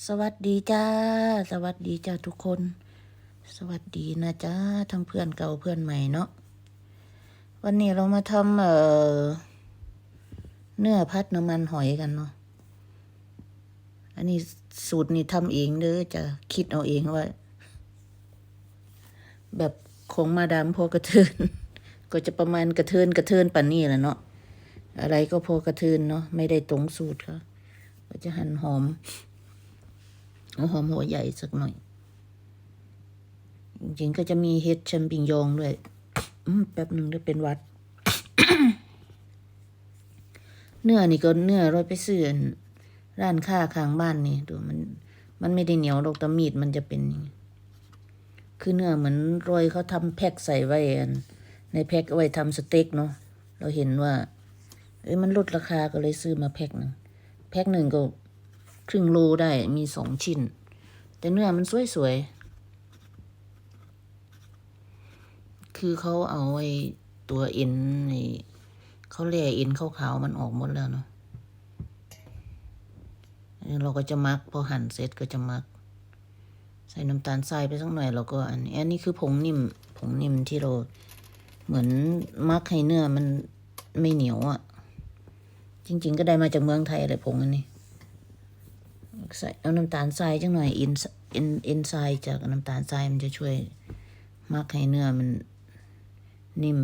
สวัสดีจ้า สวัสดีจ้าทุกคน สวัสดีนะจ้าทั้งเพื่อนเก่าเพื่อนใหม่เนาะวันนี้เรามาทำเอ่อเนื้อพัดน้ำมันหอยกันเนาะอันนี้สูตรนี่ทำเองเด้อจะคิดเอาเองว่า แบบของมาดามพอกระเทิน ก็จะประมาณกระเทินกระเทินปันนี่แหละเนาะอะไรก็พอกระเทินเนาะไม่ได้ตรงสูตรค่ะก็จะหั่นหอม เอาหอมหัวใหญ่สักหน่อย จริงๆก็จะมีเห็ดแชมปิญญองด้วยอืมแป๊บหนึ่งด้วยเป็นวัด เนื้อนี่ก็เนื้อเราไปซื้อร้านค้าข้างบ้านนี่ดูมัน มันไม่ได้เหนียวดอกแตมีดมันจะเป็น คือเนื้อเหมือนโรยเขาทำแพ็คใส่ไว้อันในแพ็คเอาไว้ทำสเต็กเนาะเราเห็นว่า เอ้ยมันลดราคาก็เลยซื้อมาแพ็คหนึ่งแพ็คหนึ่งก็ รึ่งโลได้มีสองชิ้น แต่เนื้อมันสวยๆ คือเขาเอาไอ้ตัวเอ็นไอ้เขาเล่เอ็นขาวๆมันออกหมดแล้วเนาะเราก็จะมักพอหั่นเสร็จก็จะมัก ใส่น้ำตาลทรายไปสักหน่อยแล้วก็อันนี้อันนี้คือผงนิ่มผงนิ่มที่เราเหมือนมักให้เนื้อมันไม่เหนียวอะ่ะ จริง ๆ ก็ได้มาจากเมืองไทยเลยผงอันนี้ ใส่เอาน้ำตาลทรายจังหน่อยอินอินอินทรายจากน้ำตาลทรายมันจะช่วยมักให้เนื้อมันนิ่ม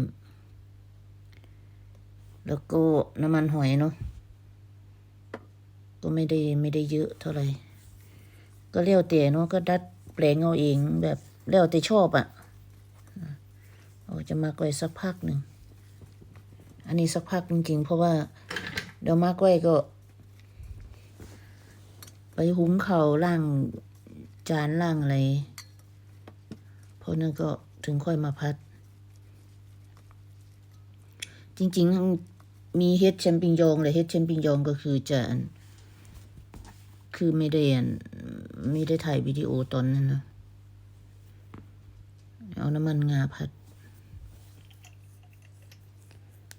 แล้วก็น้ำมันหอยเนาะก็ไม่ได้ไม่ได้เยอะเท่าไหร่ก็เลี้ยวเตะเนาะก็ดัดแปลงเอาเองแบบเลี้ยวแต่ชอบอะ่ะเราจะมักไว้สักพักหนึ่ง อันนี้สักพักจริงๆ เพราะว่าเดี๋ยวมักไว้ก็ ไปหุงเขาล่างจานล่างอะไรเพราะนั้นก็ถึงค่อยมาพัด จริงๆมีเฮ็ดแชมปิญองเลยเฮ็ดแชมปิญองก็คือจะคือไม่ได้ไม่ได้ถ่ายวิดีโอตอนนั้นนะ เอาน้ำมันงาพัด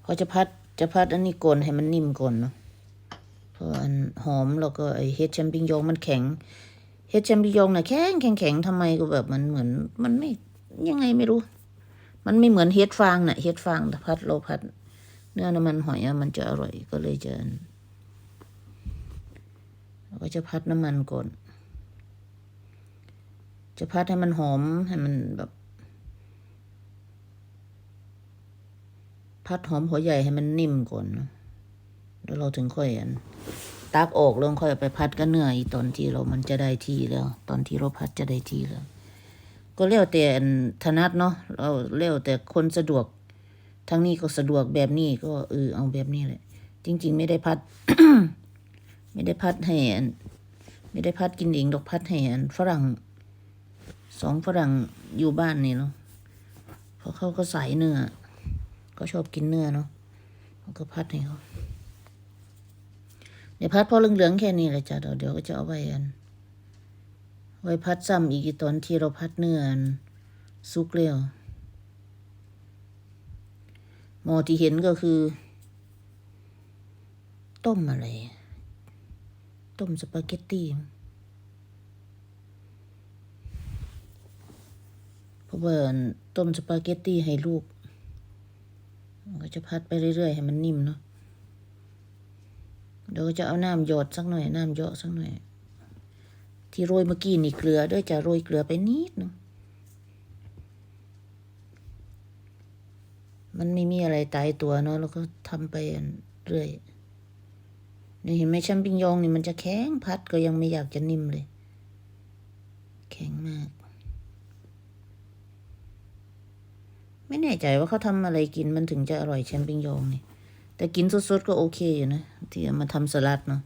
พอจะพัดจะพัดอันนี้ก่อนให้มันนิ่มก่อนเนาะ พราะอันหอมแล้วก็ไอเฮดแชมปิญองมันแข็งเฮดแชมปิญองน่ะแข็งแข็งแข็งทำไมก็แบบมันเหมือน มันไม่ยังไงไม่รู้ มันไม่เหมือนเฮดฟางน่ะเฮดฟางพัดโลพัด เนื้อน้ำมันหอยอะมันจะอร่อยก็เลยจะเราก็จะพัดน้ำมันก่อน จะพัดให้มันหอมให้มันแบบ พัดหอมหัวใหญ่ให้มันนิ่มก่อนเนาะ แล้วเราถึงค่อยอันตักออกแล้วค่อยไปพัดก็เหนื้ออีตอนที่เรามันจะได้ที่แล้ว ตอนที่เราพัดจะได้ที่แล้ว ก็เลี้ยวแต่ถนัดเนาะเราเลี้ยวแต่คนสะดวกทางนี้ก็สะดวกแบบนี้ก็เออเอาแบบนี้แหละ จริง ๆ ไม่ได้พัด ไม่ได้พัดให้อันไม่ได้พัดกินเองดอกพัดให้อันฝรั่งสองฝรั่งอยู่บ้านนี่เนาะเพราะเขาก็ใสายเนื้อก็ชอบกินเนื้อเนาะก็พัดให้เขา เดี๋ยวพัดพอเหลืองๆแค่นี้แหละจ้ะเดี๋ยวเดี๋ยวก็จะเอาไว้อัน ไว้พัดซ้ำอีกตอนที่เราพัดเนื้อสุกเร็วหมอที่เห็นก็คือ ต้มอะไร ต้มสปาเกตตี้เพราะว่าต้มสปาเกตตี้ให้ลูก ก็จะพัดไปเรื่อยๆ ให้มันนิ่มเนาะ เดี๋ยวจะเอาน้ำหยดสักหน่อยน้ำเยอะสักหน่อย ที่โรยเมื่อกี้นี่เกลือด้วยจะโรยเกลือไปนิดนึงมันไม่มีอะไรตายตัวเนาะแล้วก็ทำไปเรื่อยนี่เห็นไหมแชมปิญญองนี่มันจะแข็งพัดก็ยังไม่อยากจะนิ่มเลย แข็งมาก ไม่แน่ใจว่าเขาทำอะไรกินมันถึงจะอร่อยแชมปิญญองนี่ แต่กินสดๆก็โอเคอยู่นะ ที่เอามาทำสลัดเนาะ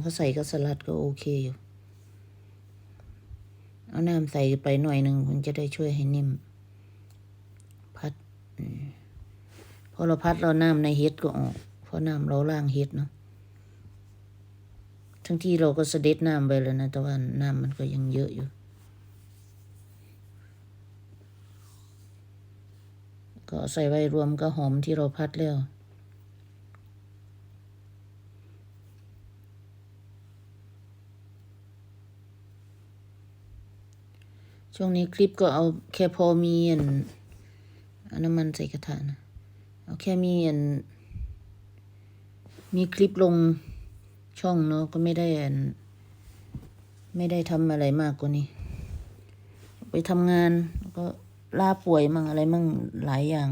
เขาใส่ก็สลัดก็โอเคอยู่เอาน้ำใส่ไปหน่อยหนึ่งมันจะได้ช่วยให้นิ่ม พัดพอเราพัดเราน้ำในเฮ็ดก็ออกเพราะน้ำเราล่างเฮ็ดเนาะทั้งที่เราก็เสด็จน้ำไปแล้วนะ แต่ว่าน้ำมันก็ยังเยอะอยู่ ก็ใส่ไว้รวมก็หอมที่เราพัดแล้ว ช่วงนี้คลิปก็เอาแค่พอมีอันอาน้ำมันใส่กระทะนะเอาแค่มีอันมีคลิปลงช่องเนาะก็ไม่ได้อันไม่ได้ทำอะไรมากกว่านี้ ไปทำงานแล้วก็ลาป่วยมั่งอะไรมั่งหลายอย่าง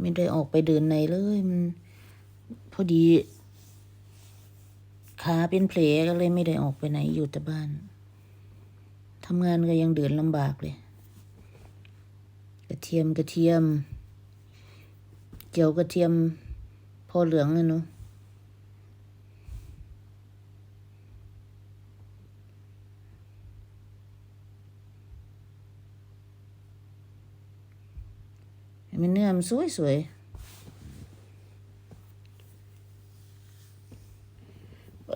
ไม่ได้ออกไปเดินในเลยมันพอดี ขาเป็นแผลก็เลยไม่ได้ออกไปไหนอยู่แต่บ้านทำงานก็ยังเดินลำบากเลย กระเทียมกระเทียม เจียวกระเทียม พอเหลืองอะเนาะมันเนื้อมันสวยสวย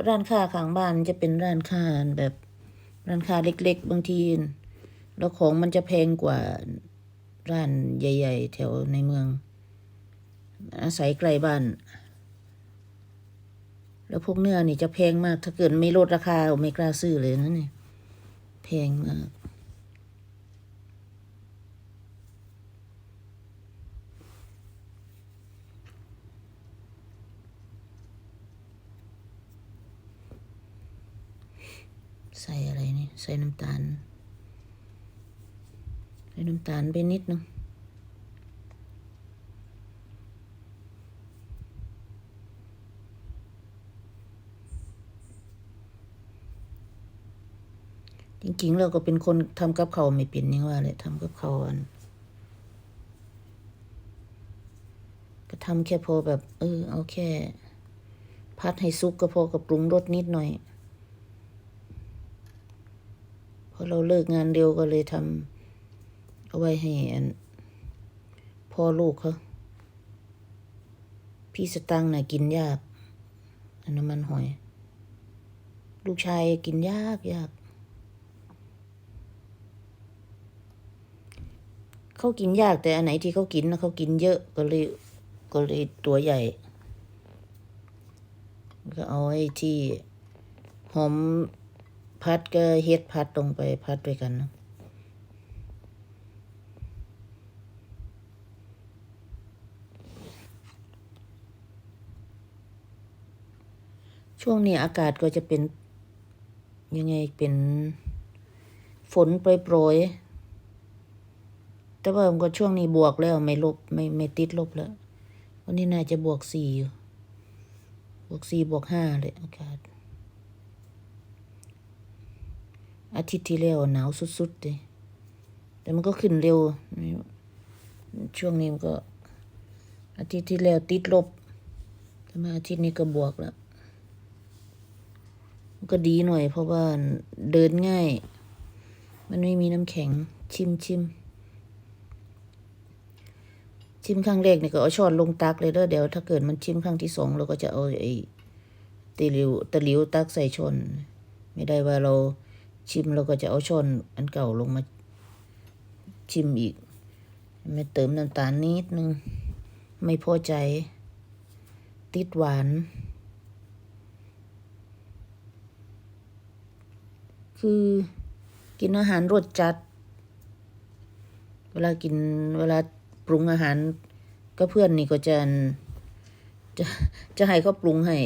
ร้านค้าข้างบ้านจะเป็นร้านค้าแบบร้านค้าเล็ก ๆ บางทีแล้วของมันจะแพงกว่าร้านใหญ่ ๆ แถวในเมือง อาศัยไกลบ้าน แล้วพวกเนื้อนี่จะแพงมาก ถ้าเกิดไม่ลดราคาไม่กล้าซื้อเลยนะเนี่ยแพงมาก ใส่อะไรนี่ ใส่น้ำตาล ใส่น้ำตาลไปนิดนึงจริงๆ เราก็เป็นคนทำกับเขาวไม่เป็นยังว่าเลยทำกับเขาวอันก็ทำแค่พอแบบ เออ เอาแค่ พัดให้ซุกก็พอกับปรุงรสนิดหน่อย พอเราเลิกงานเร็วก็เลยทำเอาไว้ให้อันพ่อลูกเขาพี่สตังค์น่ะกินยากอันน้ำมันหอย ลูกชายกินยากยากเขากินยากแต่อันไหนที่เขากินนะเขากินเยอะก็เลยก็เลยตัวใหญ่ ก็เอาไอ้ที่หอม พัดก็เฮ็ดพัดลงไปพัดด้วยกันนะช่วงนี้อากาศก็จะเป็น ยังไงเป็นฝนโปรยๆแต่ว่ามันก็ช่วงนี้บวกแล้วไม่ลบไม่ไม่ติดลบแล้ว วันนี้น่าจะบวกสี่อยู่ บวกสี่บวกห้าเลยอากาศ อาทิตย์ที่แล้วหนาวสุดๆเลยแต่มันก็ขึ้นเร็ว ช่วงนี้มันก็ อาทิตย์ที่แล้วติดลบแต่มาอาทิตย์นี้ก็บวกแล้ว มันก็ดีหน่อย เพราะว่าเดินง่าย มันไม่มีน้ำแข็งชิมชิมชิมครั้งแรกเนี่ยก็เอาช้อนลงตักเลยเด้อเดี๋ยวถ้าเกิดมันชิมครั้งที่สองเราก็จะเอาไอ้ตะหลิวตะหลิวตักใส่ช้อนไม่ได้ว่าเรา ชิมเราก็จะเอาช้อนอันเก่าลงมาชิมอีก ไม่เติมน้ำตาลนิดนึง ไม่พอใจ ติดหวาน คือกินอาหารรสจัด เวลากินเวลาปรุงอาหารก็เพื่อนนี่ก็จะจะจะให้เขาปรุงให้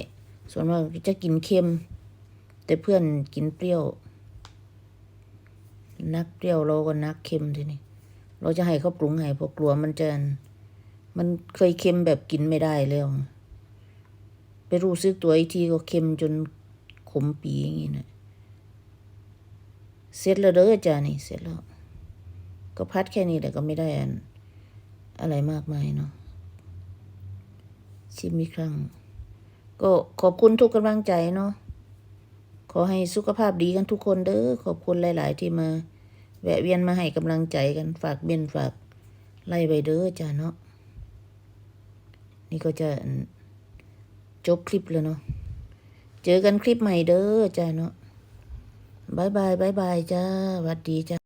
ส่วนมากจะกินเค็ม แต่เพื่อนกินเปรี้ยว นักเปรี้ยวเราก็นักเค็มทีนี้เราจะให้เขาปรุงให้เพราะกลัวมันจะมันเคยเค็มแบบกินไม่ได้แล้วไปรู้สึกตัวอีกทีก็เค็มจนขมปีอย่างนี้นะเสร็จแล้วเด้อจ้านี่เสร็จแล้ว ก็พัดแค่นี้แต่ก็ไม่ได้อันอะไรมากมายเนาะชิมอีกครั้ง ก็ขอบคุณทุกกำลังใจเนาะขอให้สุขภาพดีกันทุกคนเด้อขอบคุณหลาย ๆ ที่มา แวะเวียนมาให้กำลังใจกันฝากเบนฝากไล่ไปเด้อจ้าเนาะนี่ก็จะจบคลิปแล้วเนาะเจอกันคลิปใหม่เด้อจ้าเนาะบายบายบายบายจ้าสวัสดีจ้า